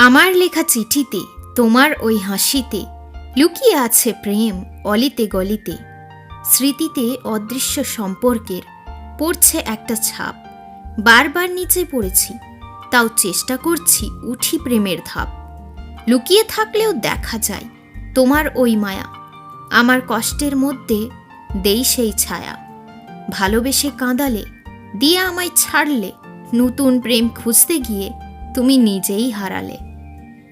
আমার লেখা চিঠিতে, তোমার ওই হাসিতে, লুকিয়ে আছে প্রেম অলিতে গলিতে। স্মৃতিতে অদৃশ্য সম্পর্কের পড়ছে একটা ছাপ। বারবার নিচে পড়েছি, তাও চেষ্টা করছি উঠি প্রেমের ধাপ। লুকিয়ে থাকলেও দেখা যায়, তোমার ওই মায়া। আমার কষ্টের মধ্যে দেই সেই ছায়া। ভালোবেসে কাঁদালে, দিয়ে আমায় ছাড়লে, নতুন প্রেম খুঁজতে গিয়ে তুমি নিজেই হারালে।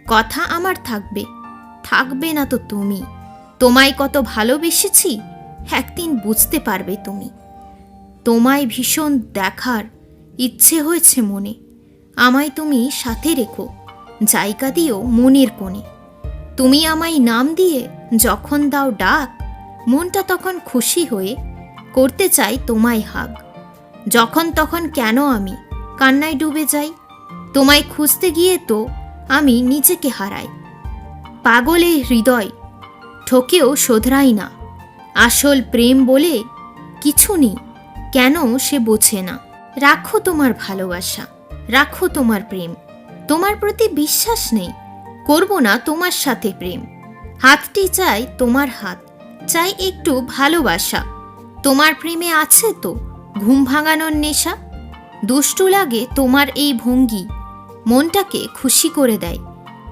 কথা আমার থাকবে থাকবে না তো তুমি। তোমায় কত ভালোবেসেছি, একদিন বুঝতে পারবে তুমি। তোমায় ভীষণ দেখার ইচ্ছে হয়েছে মনে। আমায় তুমি সাথে রেখো, জায়গা দিও মনের কোণে। তুমি আমায় নাম দিয়ে যখন দাও ডাক, মনটা তখন খুশি হয়ে করতে চাই তোমায় হাগ। যখন তখন কেন আমি কান্নায় ডুবে যাই? তোমায় খুঁজতে গিয়ে তো আমি নিজেকে হারাই। পাগলে হৃদয় ঠকেও শোধরাই না। আসল প্রেম বলে কিছু নেই, কেন সে বোঝে না। রাখো তোমার ভালোবাসা, রাখো তোমার প্রেম। তোমার প্রতি বিশ্বাস নেই, করব না তোমার সাথে প্রেম। হাতটি চাই তোমার হাত, চাই একটু ভালোবাসা। তোমার প্রেমে আছে তো ঘুম ভাঙানোর নেশা? দুষ্টু লাগে তোমার এই ভঙ্গি। মনটাকে খুশি করে দেয়।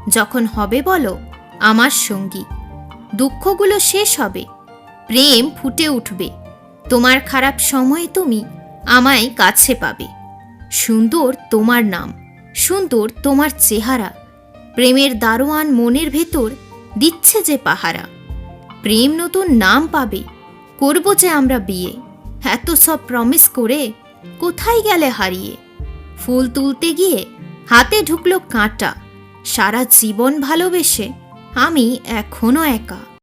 যখন হবে বলো, আমার সঙ্গী। দুঃখগুলো শেষ হবে। প্রেম ফুটে উঠবে। তোমার খারাপ সময়ে তুমি আমায় কাছে পাবে। সুন্দর তোমার নাম, সুন্দর তোমার চেহারা। প্রেমের দারোয়ান মনের ভেতর দিচ্ছে যে পাহারা। প্রেম নতুন নাম পাবে। করব যে আমরা বিয়ে। এত সব প্রমিস করে কোথায় গেলে হারিয়ে? ফুল তুলতে গিয়ে হাতে ঢুকলো কাঁটা। সারা জীবন ভালোবেসে আমি এখনও একা।